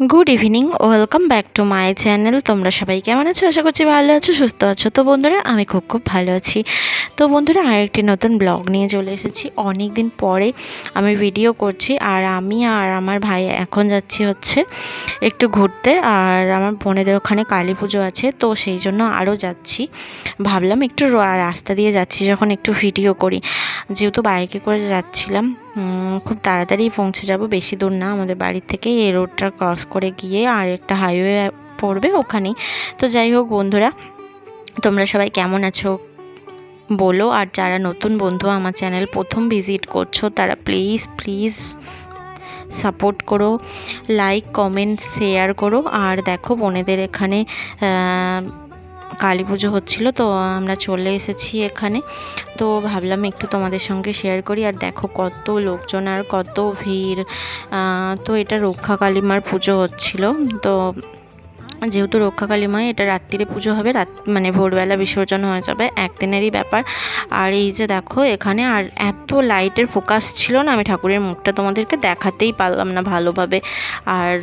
Good evening welcome back to my channel তোমরা সবাই কেমন আছো? আশা করছি ভালো আছো, সুস্থ আছো। তো বন্ধুরা, আমি খুব খুব ভালো আছি। তো বন্ধুরা, আরেকটি নতুন ব্লগ নিয়ে চলে এসেছি। অনেক দিন পরে আমি ভিডিও করছি, আর আমি আর আমার ভাই এখন যাচ্ছি হচ্ছে একটু ঘুরতে, আর আমার বোনেদের ওখানে কালী পুজো আছে, তো সেই জন্য আরও যাচ্ছি। ভাবলাম একটু রাস্তা দিয়ে যাচ্ছি, যখন একটু ভিডিও করি। যেহেতু বাইকে করে যাচ্ছিলাম খুব তাড়াতাড়ি পৌঁছে যাব, বেশি দূর না, আমাদের বাড়ির থেকে এই রোডটা ক্রস করে গিয়ে আর একটা হাইওয়ে পড়বে ওখানেই। তো যাই হোক বন্ধুরা, তোমরা সবাই কেমন আছো বলো, আর যারা নতুন বন্ধু আমার চ্যানেল প্রথম ভিজিট করছ, তারা প্লিজ প্লিজ সাপোর্ট করো লাইক কমেন্ট শেয়ার করো। আর দেখো, বোনেদের এখানে কালী পুজো হচ্ছিল, তো আমরা চলে এসেছি এখানে। তো ভাবলাম একটু তোমাদের সঙ্গে শেয়ার করি, আর দেখো কত লোকজন আর কত ভিড়। তো এটা রক্ষা কালীমার পুজো হচ্ছিল। তো যেহেতু রক্ষা কালী এটা রাত্রিরে পুজো হবে, রাত মানে ভোরবেলা বিসর্জন হয়ে যাবে, একদিনেরই ব্যাপার। আর এই যে দেখো, এখানে আর এত লাইটের ফোকাস ছিল না, আমি ঠাকুরের মুখটা তোমাদেরকে দেখাতেই পারলাম না ভালোভাবে। আর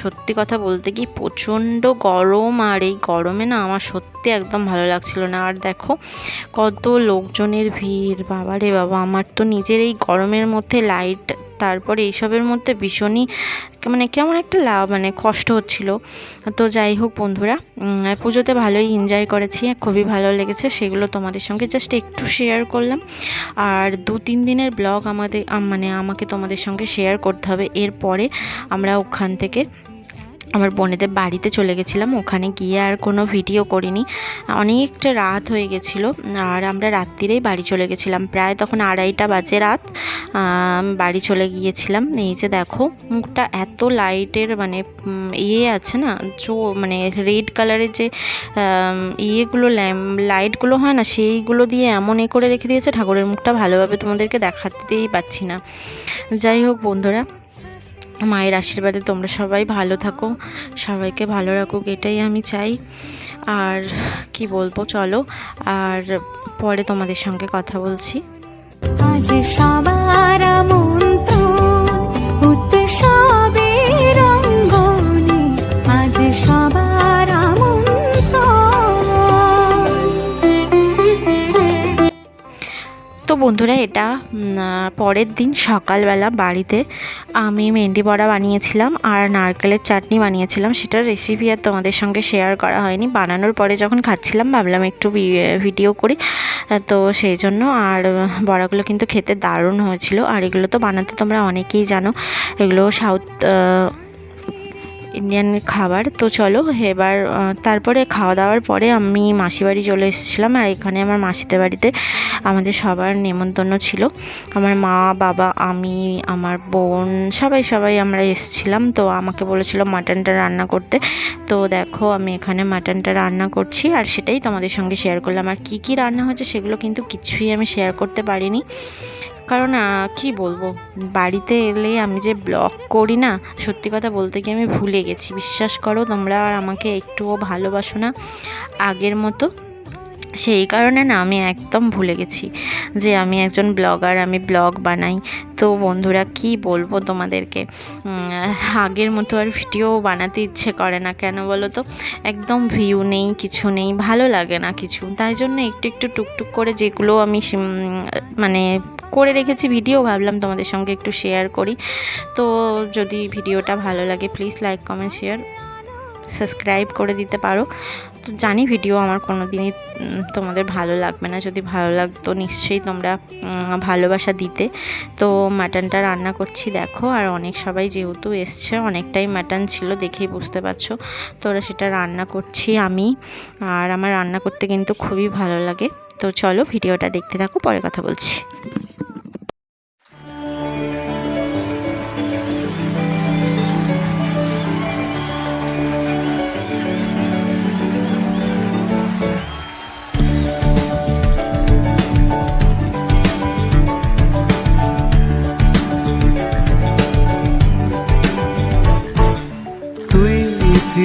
সত্যি কথা বলতে কি, প্রচণ্ড গরম, আর এই গরমে না আমার সত্যি একদম ভালো লাগছিল না। আর দেখো, কত লোকজনের ভিড় বাবা রে বাবা, আমার তো নিজের এই গরমের মধ্যে লাইট তারপরে এইসবের মধ্যে ভীষণই মানে কেমন একটা লাভ মানে কষ্ট হচ্ছিল। তো যাই হোক বন্ধুরা পুজোতে ভালোই এনজয় করেছি খুবই ভালো লেগেছে, সেগুলো তোমাদের সঙ্গে জাস্ট একটু শেয়ার করলাম। আর দু তিন দিনের ব্লগ আমাদের মানে আমাকে তোমাদের সঙ্গে শেয়ার করতে হবে, এরপরে আমরা ওখান থেকে আমার বোনেদের বাড়িতে চলে গেছিলাম। ওখানে গিয়ে আর কোনো ভিডিও করিনি। অনেকটা রাত হয়ে গেছিল আর আমরা রাত্রিরেই বাড়ি চলে গেছিলাম। প্রায় তখন আড়াইটা বাজে রাত। বাড়ি চলে গিয়েছিলাম। এই যে দেখো, মুখটা এত লাইটের মানে ইয়ে আছে না, জো মানে রেড কালারের যে ইয়েগুলো লাইটগুলো হয় না, সেইগুলো দিয়ে এমন এ করে রেখে দিয়েছে। ঠাকুরের মুখটা ভালোভাবে তোমাদেরকে দেখাতেই পাচ্ছি না। যাই হোক বন্ধুরা মায়ের আশীর্বাদে তোমরা সবাই ভালো থাকো, সবাইকে ভালো রাখুক, এটাই আমি চাই। আর কি বলব, চলো, আর পরে তোমাদের সঙ্গে কথা বলছি। আজ সবার বন্ধুরা এটা পরের দিন সকালবেলা বাড়িতে আমি মেহেন্দি বড়া বানিয়েছিলাম আর নারকেলের চাটনি বানিয়েছিলাম। সেটার রেসিপি আর তোমাদের সঙ্গে শেয়ার করা হয়নি। বানানোর পরে যখন খাচ্ছিলাম, ভাবলাম একটু ভিডিও করি। তো সেই জন্য আর বড়াগুলো কিন্তু খেতে দারুণ হয়েছিল। আর এগুলো তো বানাতে তোমরা অনেকেই জানো। এগুলো সাউথ ইন্ডিয়ান খাবার। তো চলো, এবার তারপরে খাওয়া দাওয়ার পরে আমি মাসি বাড়ি চলে এসেছিলাম। আর এখানে আমার মাসিদের বাড়িতে আমাদের সবার নেমন্তন্ন ছিল। আমার মা, বাবা, আমি, আমার বোন, সবাই সবাই আমরা এসেছিলাম। তো আমাকে বলেছিল মাটনটা রান্না করতে। তো দেখো, আমি এখানে মাটনটা রান্না করছি। আর সেটাই তোমাদের সঙ্গে শেয়ার করলাম। আর কি কি রান্না হয়েছে সেগুলো কিন্তু কিছুই আমি শেয়ার করতে পারিনি। কারণ কি বলব? বাড়িতে এলে আমি যে ব্লগ করি না, সত্যি কথা বলতে কি আমি ভুলে গেছি। বিশ্বাস করো, তোমরা আর আমাকে একটুও ভালোবাসো না আগের মতো। সেই কারণে না, আমি একদম ভুলে গেছি যে আমি একজন ব্লগার আমি ব্লগ বানাই। তো বন্ধুরা, কি বলব তোমাদেরকে? আগের মতো আর ভিডিও বানাতে ইচ্ছে করে না। কেন বলো তো? একদম ভিউ নেই, কিছু নেই, ভালো লাগে না কিছু। তাই জন্য একটু একটু টুকটুক করে যেগুলো আমি মানে করে রেখেছি ভিডিও, ভাবলাম তোমাদের সঙ্গে একটু শেয়ার করি। তো যদি ভিডিওটা ভালো লাগে please like comment share subscribe করে দিতে পারো। তো জানি ভিডিও আমার কোনো দিনই তোমাদের ভালো লাগবে না। যদি ভালো লাগতো, নিশ্চয়ই তোমরা ভালোবাসা দিতে। তো মাটনটা রান্না করছি, দেখো। আর অনেক সবাই যেহেতু এসছে, অনেকটাই মাটন ছিল দেখেই বুঝতে পারছ। তো ওরা সেটা রান্না করছি আমি। আর আমার রান্না করতে কিন্তু খুবই ভালো লাগে। তো চলো ভিডিওটা দেখতে থাকো, পরে কথা বলছি।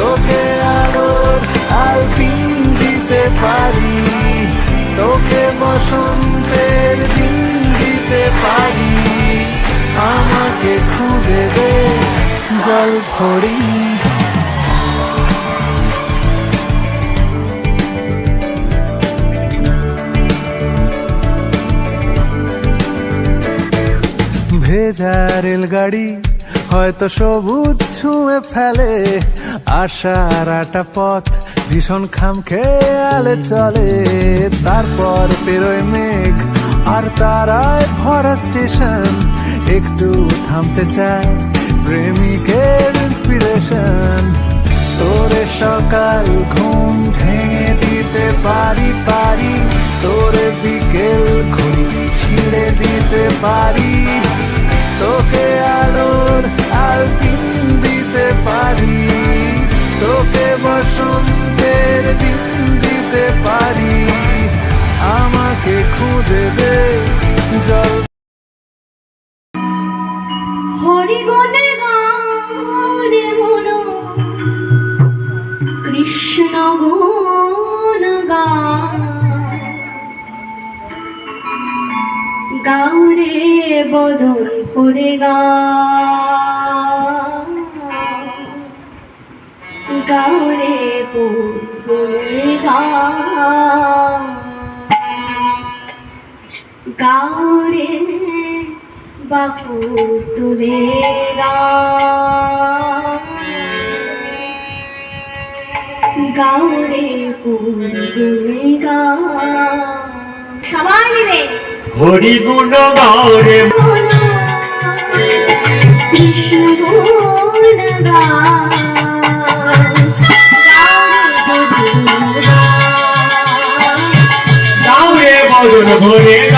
তোকে আলোর আলপিন দিতে পারি। তোকে বসন্তের দিন দিতে পারি। আমাকে খুঁজে দে জল ভরি। ভেজা রেলগাড়ি হয়তো সবুজ ছুঁয়ে ফেলে, আশার আটা পথ ভীষণ খাম খেয়ালে চলে। তারপর পেরোয় মেঘ, আর তারায় ভরা স্টেশন, একটু থামতে চায় প্রেমিকের ইন্সপিরেশন তোরে সকাল ঘুম ভেঙে দিতে পারি পারি। তোরে বিকেল ঘুরি ছিঁড়ে দিতে পারি। তোকে আলোর আলপিন দিতে পারি। তোকে বসন্তের দিন দিতে পারি। আমাকে খুঁজে দে জল। হরিগুণে মন। কৃষ্ণ গুণ গাউরে বদন। ভরে গা। গাউরে ভরে গা। গাউরে বাপু তুলে গাউরে পুরে গা। সবাই মিলে। হরি গুণ গাওরে কৃষ্ণ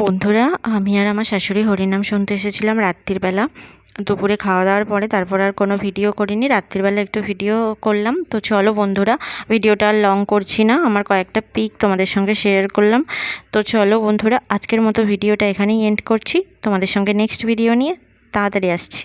বন্ধুরা, আমি আর আমার শাশুড়ি হরিনাম শুনতে এসেছিলাম রাত্রির বেলা। দুপুরে খাওয়া দাওয়ার পরে তারপর আর কোনো ভিডিও করিনি রাত্রিবেলা একটু ভিডিও করলাম। তো চলো বন্ধুরা, ভিডিওটা আর লং করছি না, আমার কয়েকটা পিক তোমাদের সঙ্গে শেয়ার করলাম। তো চলো বন্ধুরা, আজকের মতো ভিডিওটা এখানেই এন্ড করছি। তোমাদের সঙ্গে নেক্সট ভিডিও নিয়ে তাড়াতাড়ি আসছি।